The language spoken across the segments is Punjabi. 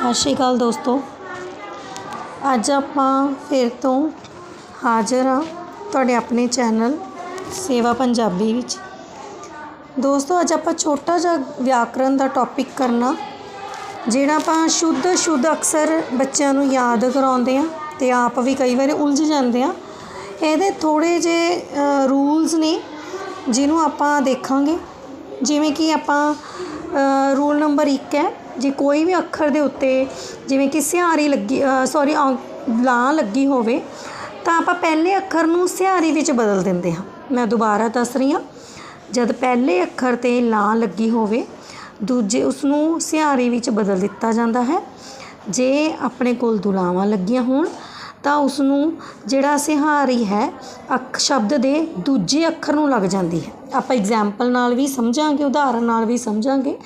ਸਤਿ ਸ਼੍ਰੀ ਅਕਾਲ ਦੋਸਤੋ। ਅੱਜ ਆਪਾਂ ਫਿਰ ਤੋਂ ਹਾਜ਼ਰ ਹਾਂ ਤੁਹਾਡੇ ਆਪਣੇ ਚੈਨਲ ਸੇਵਾ ਪੰਜਾਬੀ ਵਿੱਚ। ਦੋਸਤੋ, ਅੱਜ ਆਪਾਂ ਛੋਟਾ ਜਿਹਾ ਵਿਆਕਰਨ ਦਾ ਟੌਪਿਕ ਕਰਨਾ, ਜਿਹੜਾ ਆਪਾਂ ਸ਼ੁੱਧ ਸ਼ੁੱਧ ਅਕਸਰ ਬੱਚਿਆਂ ਨੂੰ ਯਾਦ ਕਰਾਉਂਦੇ ਆ ਤੇ ਆਪ ਵੀ ਕਈ ਵਾਰੀ ਉਲਝ ਜਾਂਦੇ ਆ ਇਹਦੇ ਥੋੜ੍ਹੇ ਜਿਹੇ ਰੂਲਸ ਨੇ, ਜਿਹਨੂੰ ਆਪਾਂ ਦੇਖਾਂਗੇ। ਜਿਵੇਂ ਕਿ ਆਪਾਂ ਰੂਲ ਨੰਬਰ 1 ਹੈ ਜੇ ਕੋਈ ਵੀ ਅੱਖਰ ਦੇ ਉੱਤੇ ਜਿਵੇਂ ਕਿ ਸਿਹਾਰੀ ਲੱਗੀ ਸੌਰੀ ਲਾਂ ਲੱਗੀ ਹੋਵੇ, ਤਾਂ ਆਪਾਂ ਪਹਿਲੇ ਅੱਖਰ ਨੂੰ ਸਿਹਾਰੀ ਵਿੱਚ ਬਦਲ ਦਿੰਦੇ ਹਾਂ। ਮੈਂ ਦੁਬਾਰਾ ਦੱਸ ਰਹੀ ਹਾਂ, ਜਦ ਪਹਿਲੇ ਅੱਖਰ 'ਤੇ ਲਾਂ ਲੱਗੀ ਹੋਵੇ, ਦੂਜੇ ਉਸ ਨੂੰ ਸਿਹਾਰੀ ਵਿੱਚ ਬਦਲ ਦਿੱਤਾ ਜਾਂਦਾ ਹੈ। ਜੇ ਆਪਣੇ ਕੋਲ ਦੁਲਾਵਾਂ ਲੱਗੀਆਂ ਹੋਣ, ਤਾਂ ਉਸ ਨੂੰ ਜਿਹੜਾ ਸਿਹਾਰੀ ਹੈ, ਅੱਖ ਸ਼ਬਦ ਦੇ ਦੂਜੇ ਅੱਖਰ ਨੂੰ ਲੱਗ ਜਾਂਦੀ ਹੈ। ਆਪਾਂ ਐਗਜ਼ਾਮਪਲ ਨਾਲ ਵੀ ਸਮਝਾਂਗੇ, ਉਦਾਹਰਨ ਨਾਲ ਵੀ ਸਮਝਾਂਗੇ।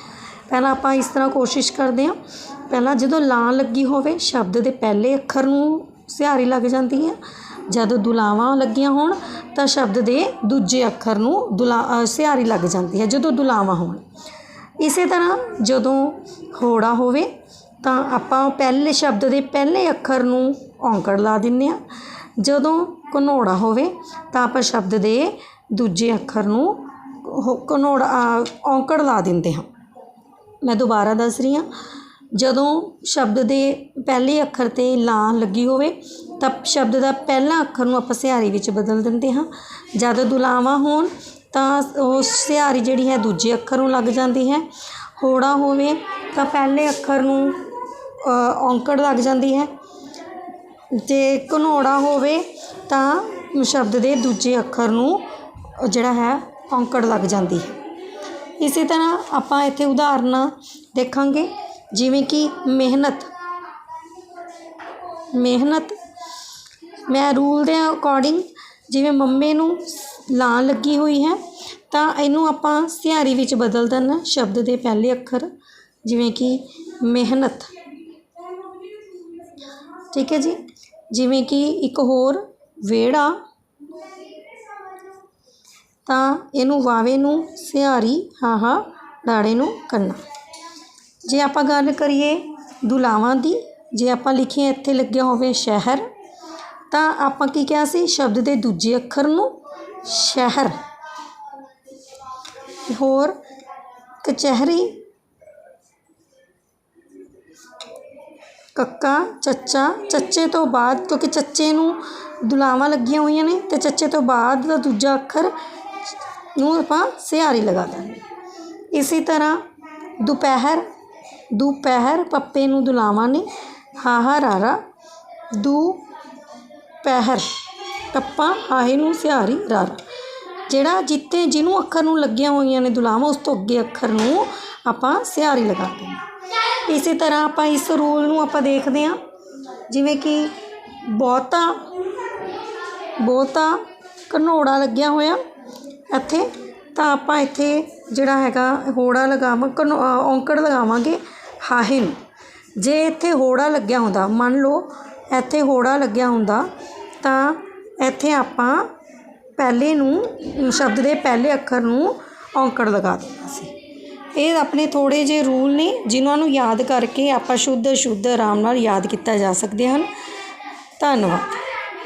ਪਹਿਲਾਂ ਆਪਾਂ ਇਸ ਤਰ੍ਹਾਂ ਕੋਸ਼ਿਸ਼ ਕਰਦੇ ਹਾਂ। ਪਹਿਲਾਂ ਜਦੋਂ ਲਾਂ ਲੱਗੀ ਹੋਵੇ, ਸ਼ਬਦ ਦੇ ਪਹਿਲੇ ਅੱਖਰ ਨੂੰ ਸਿਹਾਰੀ ਲੱਗ ਜਾਂਦੀ ਹੈ ਜਦੋਂ ਦੁਲਾਵਾਂ ਲੱਗੀਆਂ ਹੋਣ, ਤਾਂ ਸ਼ਬਦ ਦੇ ਦੂਜੇ ਅੱਖਰ ਨੂੰ ਦੁਲਾ ਸਿਹਾਰੀ ਲੱਗ ਜਾਂਦੀ ਹੈ ਜਦੋਂ ਦੁਲਾਵਾਂ ਹੋਣ। ਇਸੇ ਤਰ੍ਹਾਂ ਜਦੋਂ ਹੋੜਾ ਹੋਵੇ, ਤਾਂ ਆਪਾਂ ਪਹਿਲੇ ਸ਼ਬਦ ਦੇ ਪਹਿਲੇ ਅੱਖਰ ਨੂੰ ਔਂਕੜ ਲਾ ਦਿੰਨੇ ਆ ਜਦੋਂ ਘਨੋੜਾ ਹੋਵੇ, ਤਾਂ ਆਪਾਂ ਸ਼ਬਦ ਦੇ ਦੂਜੇ ਅੱਖਰ ਨੂੰ ਘਨੋੜਾ ਔਂਕੜ ਲਾ ਦਿੰਦੇ ਹਾਂ। ਮੈਂ ਦੁਬਾਰਾ ਦੱਸ ਰਹੀ ਹਾਂ, ਜਦੋਂ ਸ਼ਬਦ ਦੇ ਪਹਿਲੇ ਅੱਖਰ 'ਤੇ ਲਾਂ ਲੱਗੀ ਹੋਵੇ, ਤਾਂ ਸ਼ਬਦ ਦਾ ਪਹਿਲਾ ਅੱਖਰ ਨੂੰ ਆਪਾਂ ਸਿਹਾਰੀ ਵਿੱਚ ਬਦਲ ਦਿੰਦੇ ਹਾਂ। ਜਦ ਦੁਲਾਵਾਂ ਹੋਣ, ਤਾਂ ਉਹ ਸਿਹਾਰੀ ਜਿਹੜੀ ਹੈ ਦੂਜੇ ਅੱਖਰ ਨੂੰ ਲੱਗ ਜਾਂਦੀ ਹੈ। ਹੋੜਾ ਹੋਵੇ, ਤਾਂ ਪਹਿਲੇ ਅੱਖਰ ਨੂੰ ਔਂਕੜ ਲੱਗ ਜਾਂਦੀ ਹੈ। ਜੇ ਘਨੋੜਾ ਹੋਵੇ, ਤਾਂ ਸ਼ਬਦ ਦੇ ਦੂਜੇ ਅੱਖਰ ਨੂੰ ਜਿਹੜਾ ਹੈ ਔਂਕੜ ਲੱਗ ਜਾਂਦੀ ਹੈ। ਇਸੇ ਤਰ੍ਹਾਂ ਆਪਾਂ ਇੱਥੇ ਉਦਾਹਰਨਾਂ ਦੇਖਾਂਗੇ, ਜਿਵੇਂ ਕਿ ਮਿਹਨਤ। ਮਿਹਨਤ, ਮੈਂ ਰੂਲ ਦੇ ਅਕੋਰਡਿੰਗ ਜਿਵੇਂ ਮੰਮੇ ਨੂੰ ਲਾਂ ਲੱਗੀ ਹੋਈ ਹੈ, ਤਾਂ ਇਹਨੂੰ ਆਪਾਂ ਸਿਹਾਰੀ ਵਿੱਚ ਬਦਲ ਦੇਣਾ, ਸ਼ਬਦ ਦੇ ਪਹਿਲੇ ਅੱਖਰ, ਜਿਵੇਂ ਕਿ ਮਿਹਨਤ। ਠੀਕ ਹੈ ਜੀ? ਜਿਵੇਂ ਕਿ ਇੱਕ ਹੋਰ, ਵਿਹੜਾ। ਤਾਂ ਇਹਨੂੰ ਵਾਵੇ ਨੂੰ ਸਿਹਾਰੀ, ਹਾਹਾ ਡਾੜੇ ਨੂੰ ਕਰਨਾ ਜੇ ਆਪਾਂ ਗੱਲ ਕਰੀਏ ਦੁਲਾਵਾਂ ਦੀ, ਜੇ ਆਪਾਂ ਲਿਖੀਏ ਇੱਥੇ ਲੱਗਿਆ ਹੋਵੇ ਸ਼ਹਿਰ, ਤਾਂ ਆਪਾਂ ਕੀ ਕਿਹਾ ਸੀ? ਸ਼ਬਦ ਦੇ ਦੂਜੇ ਅੱਖਰ ਨੂੰ ਸ਼ਹਿਰ। ਹੋਰ, ਕਚਹਿਰੀ, ਕੱਕਾ, ਚੱਚਾ, ਚੱਚੇ ਤੋਂ ਬਾਅਦ, ਕਿਉਂਕਿ ਚੱਚੇ ਨੂੰ ਦੁਲਾਵਾਂ ਲੱਗੀਆਂ ਹੋਈਆਂ ਨੇ, ਤੇ ਚੱਚੇ ਤੋਂ ਬਾਅਦ ਦਾ ਦੂਜਾ ਅੱਖਰ ਨੂੰ ਆਪਾਂ ਸਿਹਾਰੀ ਲਗਾ ਦਾਂਗੇ। ਇਸੇ ਤਰ੍ਹਾਂ ਦੁਪਹਿਰ ਦੁਪਹਿਰ ਪੱਪੇ ਨੂੰ ਦੁਲਾਵਾਂ ਨੇ ਹਾਹਾ ਰਾਰਾ ਦੂ ਪਹਿਰ ਪੱਪਾ ਹਾਹੇ ਨੂੰ ਸਿਹਾਰੀ ਰਾਰਾ। ਜਿਹੜਾ ਜਿੱਤੇ ਜਿਹਨੂੰ ਅੱਖਰ ਨੂੰ ਲੱਗੀਆਂ ਹੋਈਆਂ ਨੇ ਦੁਲਾਵਾਂ, ਉਸ ਤੋਂ ਅੱਗੇ ਅੱਖਰ ਨੂੰ ਆਪਾਂ ਸਿਹਾਰੀ ਲਗਾਉਂਦੇ ਹਾਂ ਇਸੇ ਤਰ੍ਹਾਂ ਆਪਾਂ ਇਸ ਰੂਲ ਨੂੰ ਆਪਾਂ ਦੇਖਦੇ ਹਾਂ। ਜਿਵੇਂ ਕਿ ਬਹੁਤਾ ਬਹੁਤਾ ਘਨੋੜਾ ਲੱਗਿਆ ਹੋਇਆ। ਇੱਥੇ, ਤਾਂ ਆਪਾਂ ਇੱਥੇ ਜਿਹੜਾ ਹੈਗਾ ਹੋੜਾ ਲਗਾਵਾਂ, ਕਨੋ ਔਂਕੜ ਲਗਾਵਾਂਗੇ ਹਾਹੇ ਨੂੰ। ਜੇ ਇੱਥੇ ਹੋੜਾ ਲੱਗਿਆ ਹੁੰਦਾ, ਮੰਨ ਲਓ ਇੱਥੇ ਹੋੜਾ ਲੱਗਿਆ ਹੁੰਦਾ, ਤਾਂ ਇੱਥੇ ਆਪਾਂ ਪਹਿਲੇ ਨੂੰ, ਸ਼ਬਦ ਦੇ ਪਹਿਲੇ ਅੱਖਰ ਨੂੰ ਔਂਕੜ ਲਗਾ ਦੇਣਾ ਸੀ। ਇਹ ਆਪਣੇ ਥੋੜ੍ਹੇ ਜਿਹੇ ਰੂਲ ਨੇ, ਜਿਨ੍ਹਾਂ ਨੂੰ ਯਾਦ ਕਰਕੇ ਆਪਾਂ ਸ਼ੁੱਧ ਸ਼ੁੱਧ ਆਰਾਮ ਨਾਲ ਯਾਦ ਕੀਤਾ ਜਾ ਸਕਦੇ ਹਨ। ਧੰਨਵਾਦ।